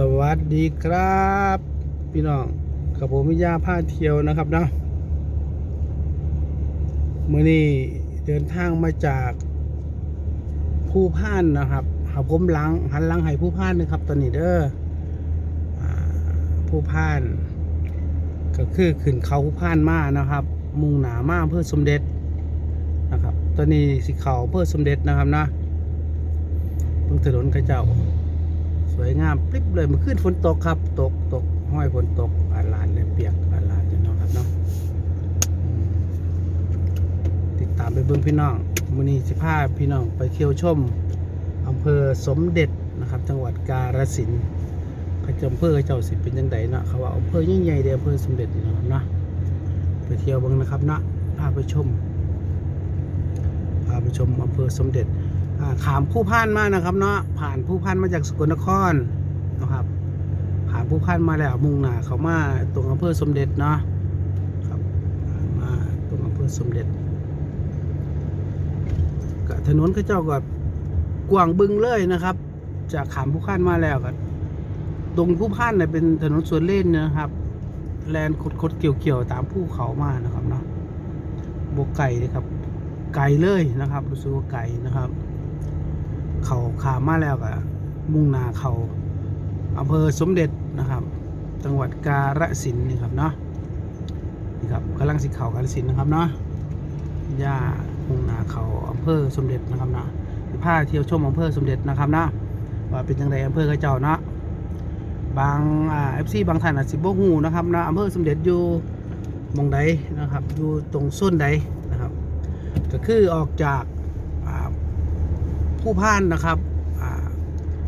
สวัสดีครับ พี่น้องกับผมวิยาพาเที่ยวนะครับเนาะมื่อนี้เดินทางมาจากผู้พ่านนะครับหาผมหลังหันหลังให้ผู้พ่านนะครับ ตอนนี้เด้ออผู้พ่าน ก็คือขึ้นเขาผู้พ่านมานะครับ มุ่งหนามาเพื่อสมเด็จนะครับ ตอนนี้สิเขาเพื่อสมเด็จนะครับนะเพิ่งถนนกระเจ้า สวยงามปริบเลยมื่อคืนฝนตกครับ ตกตกห้อยฝนตกอาลานเลยเปียกอาลานจะน้องครับเนาะอืมติดตามไปเบิ่งพี่น้องมือนี้สิพาพี่น้องไปเที่ยวชมอำเภอสมเด็จนะครับ จังหวัดกาฬสินธุ์ขาจำเภอเขาเจ้าสิเป็นจังไดเนาะเขาว่าอำเภอยิ่งใหญ่เด้ออำเภอสมเด็จนี่นะครับเนาะไปเที่ยวบิ่งนะครับเนาะพาไปชมพาไปชมอำเภอสมเด็จ ขามผู้พันมานะครับ เนาะผ่านผู้พันมาจากสกลนครนะครับผ่านผู้พันมาแล้วมุ่งหน้าเขามาตรงอำเภอสมเด็จเนาะครับมาตรงอำเภอสมเด็จก็ถนนเขาเจ้าก็กว้างบึงเลยนะครับ จากขามผู้พันมาแล้วก็ตรงผู้พันเนี่ยเป็นถนนสวนเล่นนะครับ แลนคดคดๆเกี่ยวเกี่ยวๆตามภูเขามานะครับเนาะบกไก่เลยครับไกลเลยนะครับรู้สึกว่าไกลนะครับ เขาขามมาแล้วก็มุ่งนาเขาอำเภอสมเด็จนะครับ จังหวัดกาฬสินธุ์นี่ครับเนาะนี่ครับกำลังสิเขากาฬสินธุ์นะครับเนาะย่ามุ่งนาเขาอำเภอสมเด็จนะครับเนาะสิพาเที่ยวชมอำเภอสมเด็จนะครับเนาะว่าเป็นยังไงอำเภอเขาเจ้าเนาะบางอ่าเอฟซีบางท่านอาจสิบ่ฮู้นะครับเนาะอำเภอสมเด็จอยู่มองใดนะครับอยู่ตรงส้นใดนะครับ ก็คือออกจาก ผู้พานนะครับ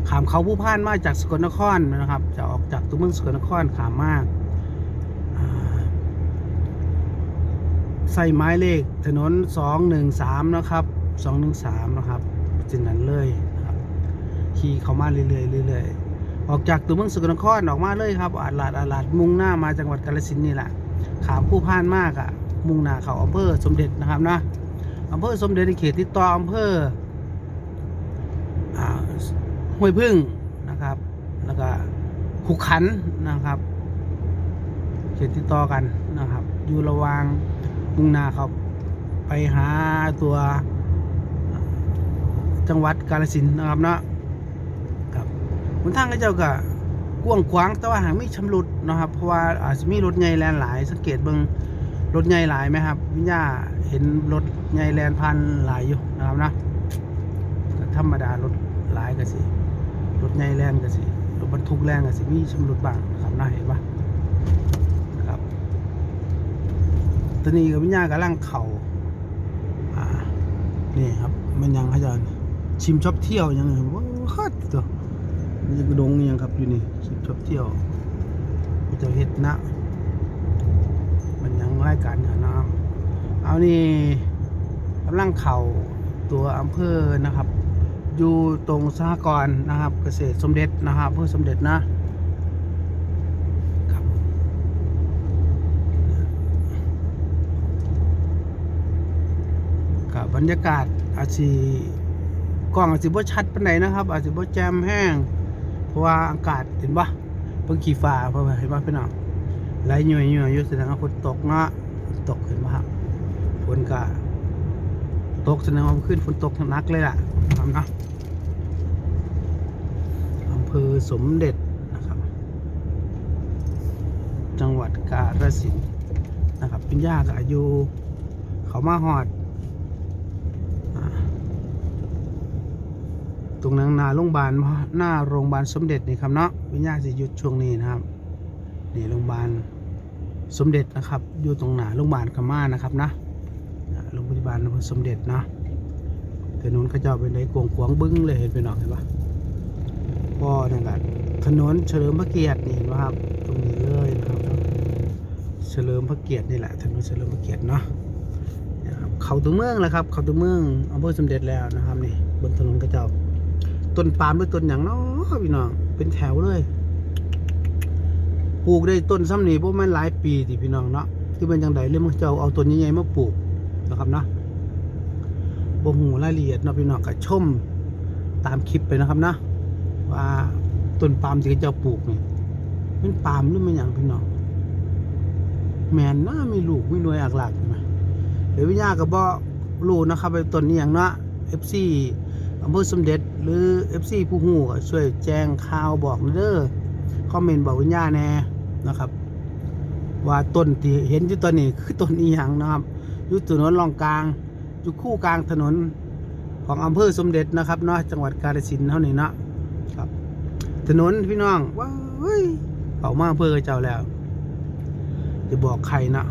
ขามเขาผู้พานมาจากสกลนครนะครับ จะออกจากตัวเมืองสกลนครขามมาอ่าใส่ไม้เลขถนน 213 นะครับ 213 นะครับจึงนั้นเลยนะครับขี่เขามาเรื่อยๆเรื่อยๆออกจากตัวเมืองสกลนครออกมาเลยครับอาลาดอาลาดมุ่งหน้ามาจังหวัดกาฬสินธุ์นี่แหละขามผู้พานมากอะมุ่งหน้าเขาอำเภอสมเด็จนะครับนะอำเภอสมเด็จในเขตติดต่ออำเภอ ห้วยพึ่งนะครับ แล้วก็ขุขันนะครับเขตติดต่อกันนะครับ อยู่ระหว่างมุ่งหน้าเขาไปหาตัวจังหวัดกาฬสินนะครับเนาะครับบนทางก็เจ้าก็กว้างขวางแต่ว่าหางไม่ชำรุดนะครับ เพราะว่าอาจจะมีรถใหญ่แลนหลาย สังเกตเบิ่งรถใหญ่หลายไหมครับวิญญาเห็นรถใหญ่แลนพันหลายอยู่นะครับนะธรรมดารถหลายก็สิ รถใหญ่แรงก็สิรถบรรทุกแรงก็สิมีชำรุดบ้างนะครับน่าเห็นปะนะครับตอนนี้กับวิญญาณกำลังเข่าอ่านี่ครับมันยังขยันชิมชอบเที่ยวยังไงว้าวตัวมันยังกระดงยังครับอยู่นี่ชิมชอบเที่ยวมันจะเฮ็ดนะมันยังรายการเหนือน้ำเอานี่กำลังเข่าตัวอำเภอนะครับ อยู่ตรงสหกรณ์นะครับ เกษตรสมเด็จนะครับอำเภอสมเด็จนะครับกับบรรยากาศอาจสิกล้องอาจสิบ่ชัดปานใดนะครับ อาจสิบ่แจมแห้ง เพราะว่าอากาศเห็นปะเพิ่งขี่ฟ้าเพราะว่าเห็นปะพี่น้องไหลหน่วยหน่วยอยู่แสดงว่าฝนตกเนาะตกเห็นปะครับฝนก็ตกแสดงว่าขึ้นฝนตกหนักเลยล่ะครับเนะ ภอสมเด็จนะครับ จังหวัดกาฬสินธุ์นะครับเป็นญาติอายุเขามาหอดอตรงนั้นหนาโรงพยาบาลหน้าโรงพยาบาลสมเด็จนี่ครับเนาะเป็นญาติสิยุดช่วงนี้นะครับนี่โรงพยาบาลสมเด็จนะครับ อยู่ตรงหนาโรงพยาบาลขม่านะครับนะโรงพยาบาลสมเด็จนะถนนเขาเจ้าเป็นไดกวงขวางบึ้งเลยเห็นไปหนอยเห็นปะ พ่อนั่นก็ถนนเฉลิมพระเกียรตินี่เห็นะครับ ตรงนี้เลยนะครับเฉลิมพระเกียรตินี่แหละถนนเฉลิมพระเกียรติเนาะนะครับเขาตัวเมืองแล้วครับ เขาตัวเมืองอำเภอสมเด็จแล้วนะครับนี่บนถนนเขาเจ้าต้นปาล์มด้วยต้นอย่างเนาะพี่น้องเป็นแถวเลยปลูกได้ต้นซ้ำนี่พวกมันหลายปีที่พี่น้องเนาะที่เป็นจังไดเรื่องมันจะเอาเอาต้นใหญ่ๆมาปลูกนะครับนะบ่หูรายละเอียดเนาะพี่น้องก็ชมตามคลิปไปนะครับนะ ว่าต้นปาล์มที่เขาเจ้าปลูกเนี่เป็นปาล์มหรือมันอย่างพี่น้องแมนน่ามีลูกไมีหน่วยอักหลักไหมเดี๋ยววิญญาก็บ่รู้นะครับไปต้นนี้อย่างเนาะ FC อำเภอสมเด็จหรือ FC ผู้หูก็ช่วยแจ้งข่าวบอกหน่อยเด้อคอมเมนต์บอกวิญญาแน่นะครับ ว่าต้นที่เห็นอยู่ตอนนี้คือต้นอีหยังนะครับอยู่ถนนรองกลางอยู่คู่กลางถนนของอำเภอสมเด็จนะครับเนาะจังหวัดกาฬสินธุ์เท่านี้เนาะ ครับ ถนนพี่น้องว้ายเขามาอำเภอเจ้าแล้วจะบอกใครนะ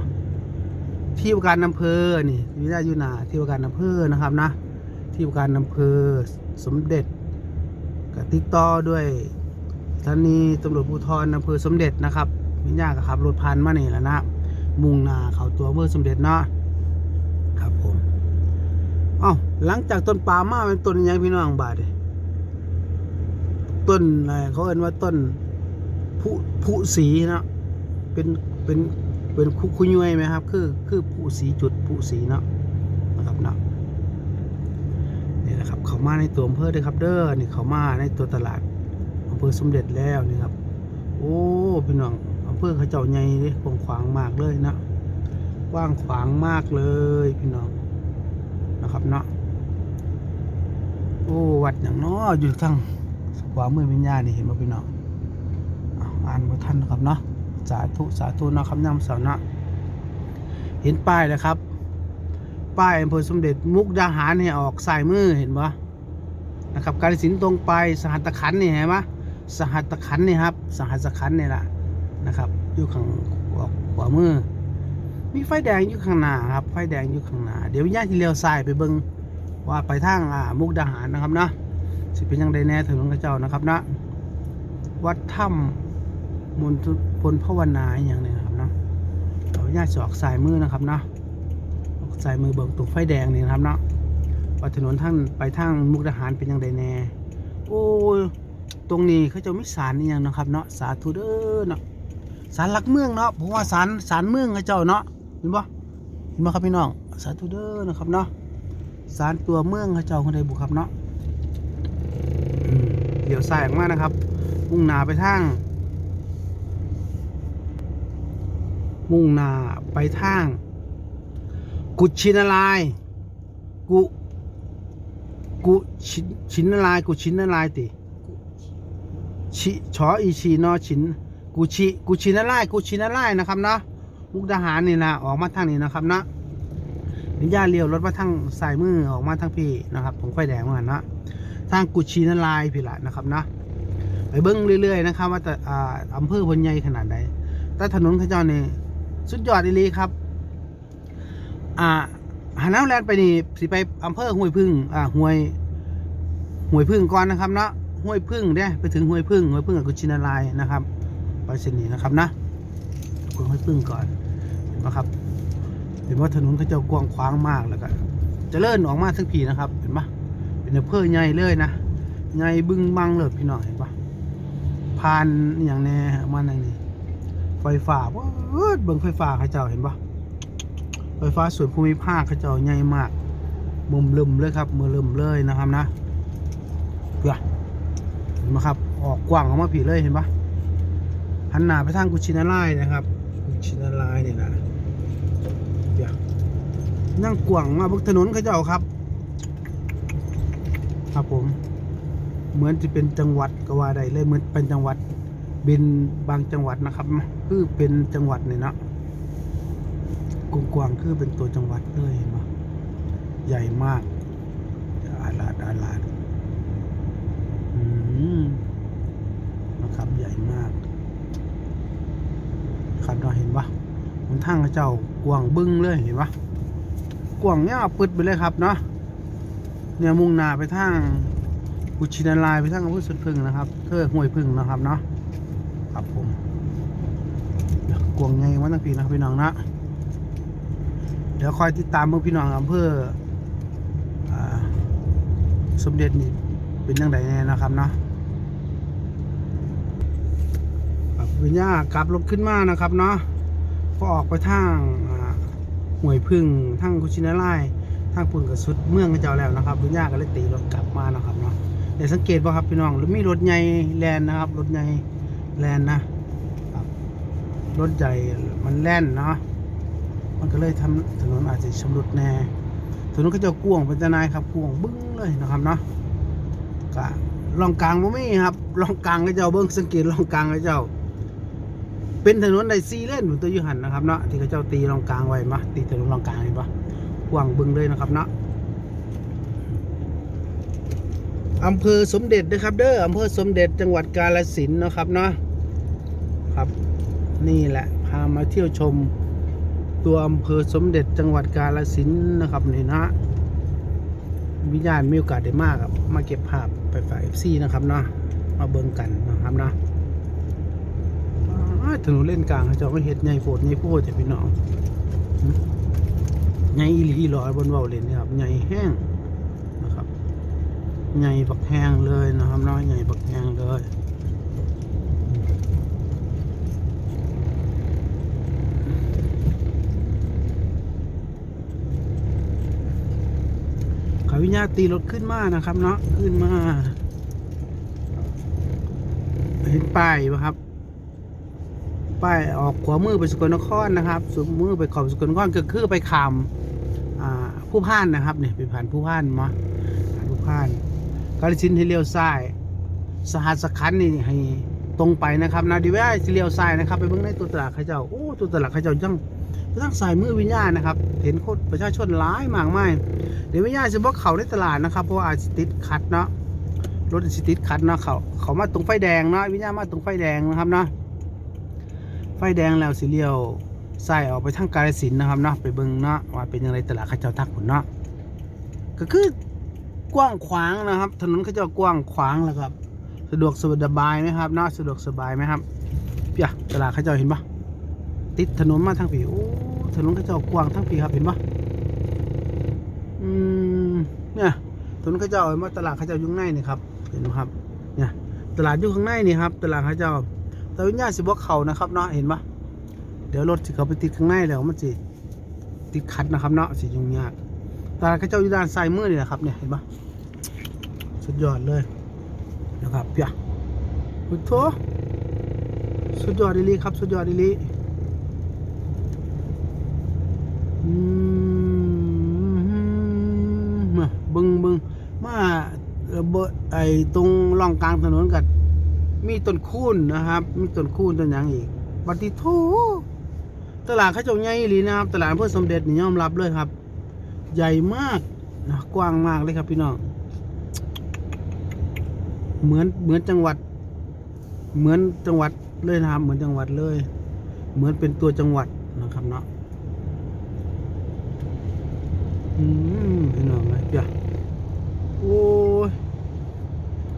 ที่ว่าการอำเภอนี่วิทยายุนาที่ว่าการอำเภอนะครับนะ ที่ว่าการอำเภอสมเด็จกับติดต่อด้วยสถานีตำรวจภูธรอำเภอสมเด็จนะครับวิญญาก็ขับรถพันมานี่แหล้วนะมุ่งนาเขาตัวอำเภอสมเด็จเนาะครับผมเอ้าหลังจากต้นปาล์มาเป็นต้นยังพี่น้องบาดนี่ ต้นอะไรเขาเอ่นว่าต้นผู้ผู้สีเนาะเป็นเป็นเป็นคุคุยวยไหมครับ คือคือผู้สีจุดผู้สีเนาะนะครับเนาะนี่แหละครับเขามาในตัวอำเภอด้วยครับ เด้อนี่เขามาในตัวตลาดอำเภอสมเด็จแล้วนี่ครับ โอ้พี่น้องอำเภอเขาเจ้าใหญ่เลยกว้างขวางมากเลยนะกว้างขวางมากเลยพี่น้องนะครับเนาะโอ้วัดอย่างนาะอยู่ทาง ขวามือวิญญาณนี่เห็นไหมพี่น้องอ่านว่าท่านนะครับเนาะสาธุสาธุนะครับนำสาวนะเห็นป้ายนะครับ ป้ายอำเภอสมเด็จมุกดาหารเนี่ออกสายมือเห็นปะนะครับ กาฬสินตรงไปสหัตขันนี่เห็นปะสหัตขันนี่ครับ สหัสขันนี่แหละนะครับอยู่ข้างขวามือ มีไฟแดงอยู่ข้างหน้าครับ ไฟแดงอยู่ข้างหน้า เดี๋ยวญาติที่เลี้ยวซ้ายไปเบิ่งว่าไปทางอ่ามุกดาหารนะครับเนาะ สิเป็นยังไดแน่ถนนกระเจ้านะครับนะวัดถ้ำมณฑลพลภาวนาอย่างนี้นะครับนะเอาญาติสออกสายมือนะครับเนาะออกสายมือเบิ่งตรงไฟแดงนี่นะครับเนาะว่าถนนท่างไปทางมุกดาหารเป็นยังไดแน่โอ้ยตรงนี้เขาจะมีสารนี่ยังนะครับเนาะสาธุเด้อเนาะสารหลักเมืองเนาะผมว่าสารสารเมืองเขาเจ้าเนาะเห็นปะเห็นปะครับพี่น้องสาธุเด้อนะครับเนาะสารตัวเมืองเขาเจ้าคนใดบุครับเนาะ เดี๋ยวสายออกมานะครับ มุ่งหนาไปทาง มุ่งหนาไปทาง กุชินารายกุกุชินชินนารายกุชินนารายติชิชออีชีนอชินกูชิกูชินาไล่กูชินาไล่นะครับเนาะมุกดาหารนี่นะออกมาทางนี้นะครับเนาะนิยาเลี้ยวรถมาทางสายมือออกมาทางพี่นะครับผมไฟแดงเหมือนกันเนาะ ทางกุชินาลายพี่ละนะครับนะไปเบิ้งเรื่อยๆนะครับ ว่าแต่ออำเภอพนใหญ่ขนาดไหนแต่ถนนเข้าเจ้านี่สุดยอดอีลีครับ อ่าหาน้ำแลนไปนี่สิไปอำเภอห้วยพึ่งอ่าห้วยห้วยพึ่งก่อนนะครับเนาะห้วยพึ่งเด้ไปถึงห้วยพึ่งห้วยพึ่งกับกุชินารายนะครับไปเส้นนี้นะครับนะคุณห้วยพึ่งก่อนเห็นไหมครับ เห็นว่าถนนเขาจะกว้างขวางมากแล้วก็เจะเลื่อนออกมาทั้งผีนะครับ เห็นปะเป็นอำเภอใหญ่เลยนะใหญ่บึ้งบังเลยพี่น้องเห็นปะผ่านอย่างแน่มาในนี้ไฟฟ้าว้าเบิ่งไฟฟ้าเขาเจ้าเห็นปะไฟฟ้าส่วนภูมิภาคเขาเจ้าใหญ่มากมุมลึมเลยครับมือลึมเลยนะครับนะเพื่อเห็นไหมครับ ออกกว้างออกมาผีเลยเห็นปะหันหน้าไปทางกุชินาไลายนะครับ กุชินาไลายเนี่ยนะเดี๋ยวนั่งกว้างมาบนถนนเขาเจ้าครับ ครับผม เหมือนจะเป็นจังหวัดก็ว่าได้เลยเหมือนเป็นจังหวัดบินบางจังหวัดนะครับ คือเป็นจังหวัดเนี่ยนะกว้างคือเป็นตัวจังหวัดเลยเห็นปะใหญ่มากอาลาดอาลาดอืมนะครับใหญ่มากครับเราเห็นปะบนทางเจ้ากวางบึ้งเลยเห็นปะกวางเนี้ยปึดไปเลยครับเนาะ เนี่ยมุ่งหน้าไปทางกุชินาลายไปทางอำเภอสุดพึ่งนะครับเพื่อห้วยพึ่งนะครับเนาะครับผมกวงไงวันตั้งปีนะพี่น้องนะเดี๋ยวคอยติดตามเพื่อพี่น้องอำเภอสมเด็จนี่เป็นยังไงแน่นะครับเนาะครับวิญญากลับรถขึ้นมานะครับเนาะก็ออกไปทางห่วยพึ่งทางกุชินาไล่ทางปุ่นกับสุด เมืองกระเจ้าแล้วนะครับวิญญาก็เลยตีรถกลับมานะครับเนาะเดี๋ยวสังเกตป่ะครับพี่น้องรือมีรถใหญ่แลนนะครับรถใหญ่แลนนะครับรถใหญ่มันแล่นเนาะมันก็เลยทำถนนอาจจะชำรุดแน่ถนนก็จะกวงเป็นจนายครับกวงบึ้งเลยนะครับเนาะก็ลองกลางบ่มีครับลองกลางก็เจ้าเบิ้งสังเกตลองกลางก็เจ้า เป็นถนนในซีเลนอยู่ตัวยูหันนะครับเนาะที่เขาเจ้าตีลองกลางไว้มาตีถนนลองกลางเห็นปะกว้างบึ้งเลยนะครับเนาะ อำเภอสมเด็จนะครับ เด้ออำเภอสมเด็จจังหวัดกาฬสินนะครับเนาะครับ นี่แหละพามาเที่ยวชม ตัวอำเภอสมเด็จจังหวัดกาฬสินนะครับนี่นะวิญญาณมีโอกาสได้มากครับมาเก็บภาพไปฝากเอฟซีนะครับเนาะมาเบิ่งกันนะครับเนาะถนนเล่นกลางเขาจะก็เห็ดใหญ่โฟดใหญ่โพดแต่พี่น้องใหญ่อีหลีหลอยบนเว้าเลนนี่ครับใหญ่แห้ง ใหญ่บักแห้งเลยนะครับน้อยใหญ่บักแห้งเลยขาวิญญาตีรถขึ้นมานะครับ เนาะขึ้นมา เห็นป้ายปะครับป้ายออกขวามือไปสกลนครนะครับสุมือไปขอบสกลนครก็คือไปคำผู้พ่านนะครับเนี่ยไปผ่านผู้พ่านมาผ่านผู้พ่าน กาลสินธุ์ให้เลี้ยวซ้าย สหัสขันนี่ให้ตรงไปนะครับนาดีเว่าสิเลี้ยวซ้ายนะครับ ไปเบิ่งในตัวตลาดเขาเจ้าโอ้ตัวตลาดเขาเจ้ายังทั้งสายมือวิญญาณนะครับ เห็นคนประชาชนหลายมากมายเดี๋ยววิญญาณจะบอกเขาในตลาดนะครับ เพราะอาจติดขัดเนาะรถอาจสิติดขัดเนาะเขาเขามาตรงไฟแดงเนาะวิญญาณมาตรงไฟแดงนะครับเนาะไฟแดงแล้วสิเลี้ยวซ้ายออกไปทางกาลสินนะครับเนาะไปเบิ่งเนาะว่าเป็นยังไงตลาดเขาเจ้าทักผลเนาะก็คือ กว้างขวางนะครับ ถนนเขาจะกว้างขวางแล้วครับ สะดวกสบายไหมครับน่าสะดวกสบายไหมครับเปียตลาดเขาเจะเห็นปะติดถนนมาทางผีโอ้ถนนเขาเจะกว้างทั้งผีครับเห็นปะอืมเนี่ยถนนเขาเจะเอามาตลาดเขาเจะยุ่ข้งในนี่ครับเห็นไหมครับ เนี่ยตลาดอยู่ข้างในนี่ครับ ตลาดเขาเจะแต่วิญญาณสิบอกเขานะครับเนาะเห็นปะเดี๋ยวรถสิเขาไปติดข้างในแล้วมันสิติดขัดนะครับเนาะสิยุ่งยาก ตลาดเขาเจ้าอยู่ด้านซ้ายมือนี่แหละครับเนี่ยเห็นปะสุดยอดเลยนะครับเปียพุทโธสุดยอดดีลีครับ สุดยอดดีลีอืมมาเบึงบึงมาระเบิดไอ้ตรงร่องกลางถนนกันมีต้นคูนนะครับ มีต้นคูนต้นยังอีกบัดนี้โถตลาดเขาเจ้าใหญ่ลีนะครับ ตลาดเพื่อสมเด็จนี่ยอมรับเลยครับ ใหญ่มากนะกว้างมากเลยครับพี่น้อง เหมือนเหมือนจังหวัด เหมือนจังหวัดเลยนะครับ เหมือนจังหวัดเลย เหมือนเป็นตัวจังหวัดนะครับเนาะอืมพี่น้องเลยเดี๋ยวโอ้ย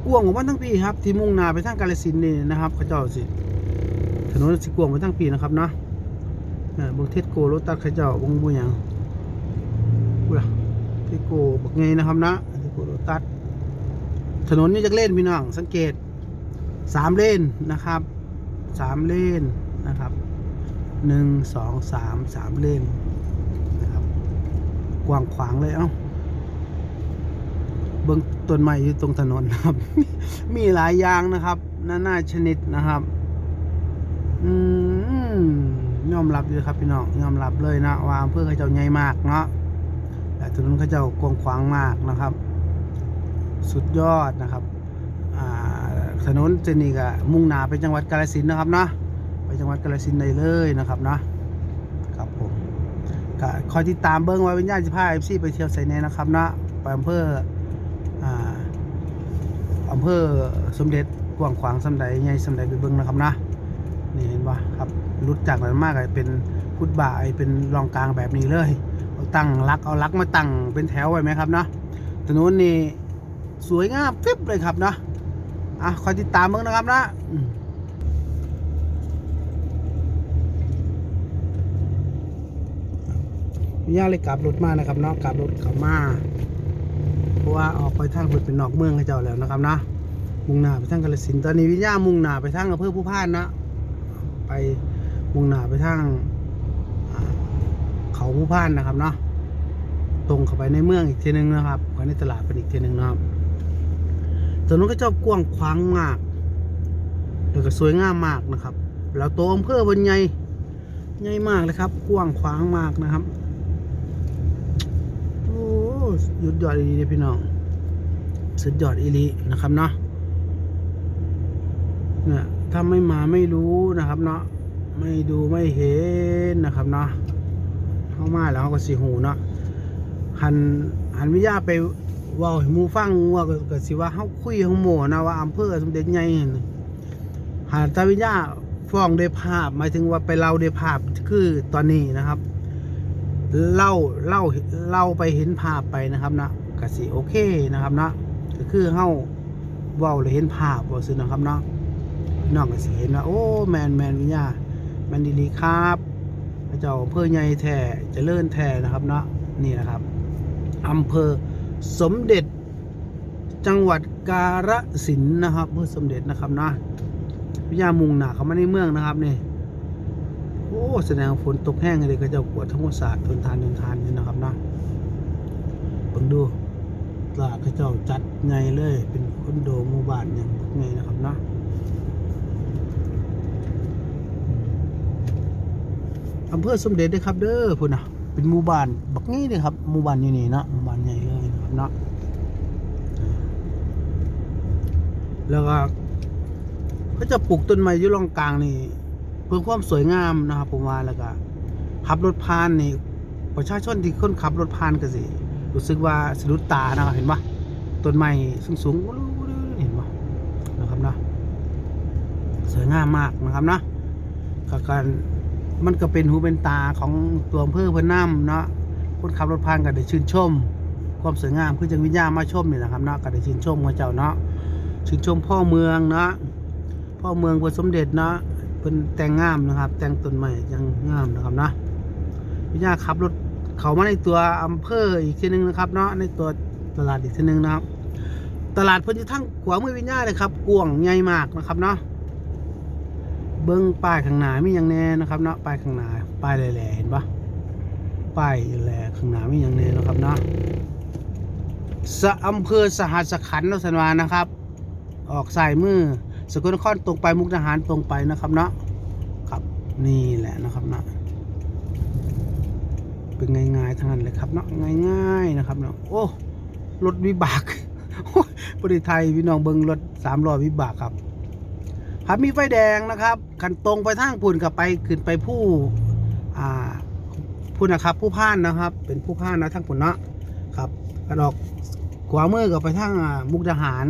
กวางของมันทั้งปีครับ ที่มุ่งหน้าไปทางกาฬสินนี่นะครับขาเจ้าสิถนนสิกวางไปทั้งปีนะครับเนาะบางเทศโกรถตัดเขาเจ้าวงบุญยัง กูล่ะที่โกบักไงนะครับนะที่โกโรตัสถนนนี่จะเล่นพี่น้องสังเกตสามเลนนะครับสามเลนนะครับหนึ่งสองสามสามเลนนะครับกว้างขวางเลยเอ้าเบื้องต้นไม้อยู่ตรงถนนครับ มีหลายอย่างนะครับนานาชนิดนะครับ อืมยอมรับเลยครับพี่น้องยอมรับเลยนะว่าอำเภอเขาเจ้าใหญ่มากเนาะ ถนนเขาเจ้ากว้างขวางมากนะครับ สุดยอดนะครับถนนเจนี่ก็มุ่งหน้าไปจังหวัดกาฬสินนะครับเนาะไปจังหวัดกาฬสินธุ์ได้เลยนะครับเนาะครับผมก็คอยติดตามเบิ้งไว้วิญญาณสิพาเอฟซีไปเที่ยวไซเน่นะครับเนาะไปอำเภออำเภอสมเด็จกว้างขวางสำใดใหญ่สำใดไปเบิ้งนะครับนะนี่เห็นปะครับรุดจากนั้นมากเลยเป็นพุทธบ่ายเป็นรองกลางแบบนี้เลย ตั้งลักเอาลักมาตั้งเป็นแถวไว้ไหมครับเนาะถนนนี่สวยงามฟิบเลยครับเนาะอะคอยติดตามเบิ่งนะครับนะย่าเลยกลับรถมานะครับเนาะกลับรถข้ามาเพราะว่าออกไปทางเพิ่นเป็นนอกเมืองให้เจ้าแล้วนะครับนะมุ่งหน้าไปทางกาฬสินตอนนี้วิญญามุ่งหน้าไปทางอำเภอผู้พานนะไปมุ่งหน้าไปทาง ผู้พานนะครับเนาะตรงเข้าไปในเมืองอีกทีหนึงนะครับเข้าในตลาดเป็นอีกทีหนึงนะครับถนนก็เจ้ากว้างขวางมากแล้วก็สวยงามมากนะครับ แล้วตัวอำเภอเป็นใหญ่ใหญ่มากเลยครับ กว้างขวางมากนะครับโอ้หยุดยอดอีลีเลยพี่น้อง สุดยอดอีลีนะครับเนาะเนี่ยถ้าไม่มาไม่รู้นะครับเนาะไม่ดูไม่เห็นนะครับเนาะ เข้ามาแล้วเขาก็สิหูเนาะหันหันวิทยาไปว่าให้หมูฟังว่าก็สิว่าเฮาคุยของหมูนะว่าอำเภอสมเด็จใหญ่หันน่ะหาตาวิทยาฟ้องด้ภาพหมายถึงว่าไปเล่าด้ภาพคือตอนนี้นะครับเล่าเล่าเล่าไปเห็นภาพไปนะครับนะก็สิโอเคนะครับนะก็คือเฮาเว้าแล้วเห็นภาพว่าซื่อนะครับเนาะน้องก็สิเห็นว่าโอ้แมนแมนวิทยาแมนดีลีครับ เจ้าอำเภอใหญ่แท้เจริญแท้นะครับเนาะนี่นะครับอำเภอสมเด็จจังหวัดกาฬสินนะครับอำเภอสมเด็จนะครับนะวิยามุงหนาเขามาในเมืองนะครับนี่โอ้แสดงฝนตกแห้งเลยก็จะกวดทั้งหมดศาสตร์ทนทานทนทานนี่นะครับนะเบิ่งดูตลาดเขาเจ้าจัดไงเลย เป็นคอนโดหมู่บ้านอย่างไงนะครับนะ อำเภอสมเด็จเด้อครับ เด้อพุ่นนะเป็นหมู่บ้านบักนี้เลยครับหมู่บ้านอยู่นี่นะหมู่บ้านใหญ่เลยนะครับเนาะแล้วก็เขาจะปลูกต้นไม้อยู่ร่องกลางนี่ เพื่อความสวยงามนะครับผมว่าแล้วก็ขับรถผ่านนี่ประชาชนที่คนขับรถผ่านก็สิรู้สึกว่าสะดุดตานะครับเห็นปะต้นไม้สูงสูงๆเห็นปะนะครับเนาะสวยงามมากนะครับเนาะก็การ มันก็เป็นหูเป็นตาของตัวอำเภอเพื่อนน้ำเนาะคนขับรถผ่านก็ได้ชื่นชม ความสวยงามคือจังวิญญาณมาชมนี่นะครับเนาะก็ได้ชื่นชมพระเจ้าเนาะชื่นชมพ่อเมืองเนาะพ่อเมืองพระสมเด็จเนาะเป็นแต่งงามนะครับ แต่งต้นใหม่ยังงามนะครับนะพี่ยาขับรถเขามาในตัวอำเภออีกทีหนึงนะครับเนาะในตัวตลาดอีกทีหนึงนะครับ ตลาดเพิ่นอยู่ทั้งขวามือวิญญาเลยครับกว้างใหญ่มากนะครับเนาะ บิ้งป้ายข้างหน้ามีอย่างแน่นะครับเนาะป้ายข้างหน้าป้ายแหล่ๆเห็นปะป้ายแหล่ข้างหน้ามีอย่างแน่นะครับเนาะสะอำเภอสหัสขันธ์นสันวานะครับ ออกสายมือสกลนครตรงไปมุกดาหารตรงไปนะครับเนาะครับนี่แหละนะครับเนาะเป็นง่ายๆทั้งนั้นเลยครับเนาะง่าย ๆนะครับเนาะโอ้รถวิบากประเทศไทยพี่น้องเบิงรถสามล้อวิบากครับ ครับมีไฟแดงนะครับขันตรงไปทางพุ่นกับไปขึ้นไปผู้อ่าผู้นะครับ ผู้พ่านนะครับ เป็นผู้พ่านนะทางพุ่นเนาะครับกันออกขวามือกับไปทางมุกดาหาร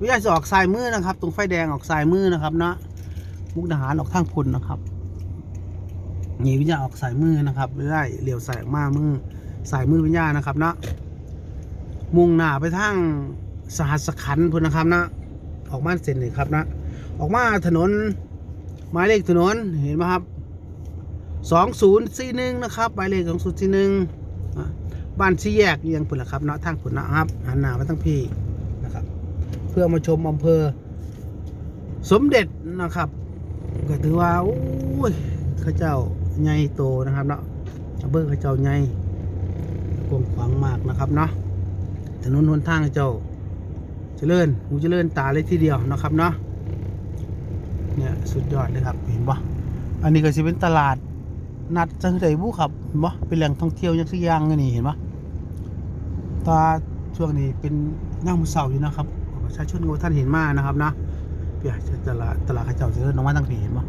วิทยาจะออกสายมือนะครับ ตรงไฟแดงออกสายมือนะครับเนาะมุกดาหารออกทางพุ่นนะครับนี่วิทยาออกสายมือนะครับไม่ได้เหลียวสายออกมามือสายมือวิทยานะครับเนาะมุ่งหน้าไปทางสหัสขันพุ่นนะครับเนาะออกมาเส้นเลยครับนะ ออกมาถนนหมายเลขถนนเห็นไหมครับสองศูนย์สี่หนึ่งนะครับหมายเลขสองศูนย์สี่หนึ่งบ้านชี้แยกยังพุ่นละครับเนาะทางพุ่นนะครับหันหน้ามาทางพี่นะครับ เพื่อมาชมอำเภอ สมเด็จนะครับ ก็ถือว่าโอ้ยข้าเจ้าใหญ่โตนะครับเนาะอำเภอข้าเจ้าใหญ่กว้างขวางมากนะครับเนาะถนนหนทางข้าเจ้าเจริญหูเจริญตาเลยทีเดียวนะครับเนาะ เนี่ยสุดยอดเลยครับเห็นปะอันนี้ก็สิเป็นตลาดนัดจังไดบุครับเห็นปะเป็นแหล่งท่องเที่ยวยังสักอย่างนี่เห็นปะตาช่วงนี้เป็นย่งมือเสาอยู่นะครับประชาชนท่านเห็นมากนะครับนะเปียตลาดตลาดข้าเจ้าเจริญน้องมาตั้งผีเห็นปะ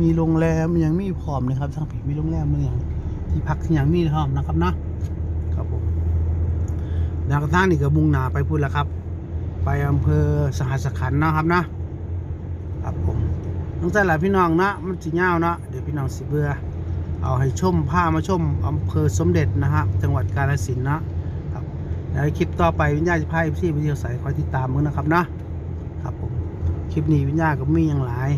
มีโรงแรมยังมีพร้อมเลยครับทั้งผีมีโรงแรมมันอย่างที่พักที่ยังมีพร้อมนะครับนะครับผมแล้วก็ทางนี่ก็มุ่งหน้าไปพูดแล้วครับ ไปอำเภอสหัสขันธ์นะครับนะครับผม ต้องใส่หลายพี่น้องนะมันสิเงาเนาะเดี๋ยวพี่น้องสิเบื่อเอาให้ชมผ้ามาชมอำเภอสมเด็จนะฮะจังหวัดกาฬสินธุ์นะครับแล้วคลิปต่อไปวิญญาณจะพาเอฟซีไปเที่ยวใส่คอยติดตามมึงนะครับนะครับผมคลิปนี้วิญญาณก็มีอย่างหลาย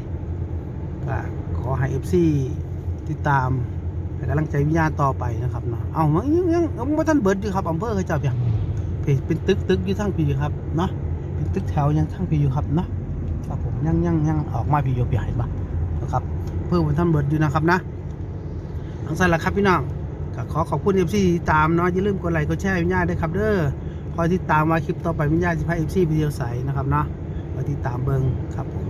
ก็ขอให้เอฟซีติดตามและกำลังใจวิญญาณต่อไปนะครับเนาะเอามันยังยังยังว่าท่านเบิร์ดอยู่ครับอำเภอเขาเจ้าเพียงเป็นตึกตึกอยู่ทั้งปีอยู่ครับเนาะเป็นตึกแถวยังทั้งปีอยู่ครับเนาะ ครับผมยังยังยังออกมาปีอยู่ปีใหญ่ปะนะครับ เพื่อเป็นท่านเบิดอยู่นะครับนะทั้งสั้นละครับพี่น้องก็ขอขอบคุณเอฟซีตามเนาะอย่าลืมกดไลค์กดแชร์วิญญาณด้วยครับเด้อคอยติดตามว่าคลิปต่อไปวิญญาณสิพาเอฟซีไปเดียวใสนะครับเนาะคอยติดตามเบิงครับผม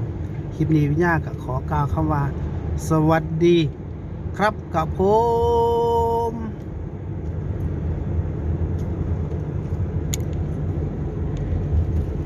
คลิปนี้วิญญาณก็ขอกล่าวคำว่า สวัสดีครับกับผม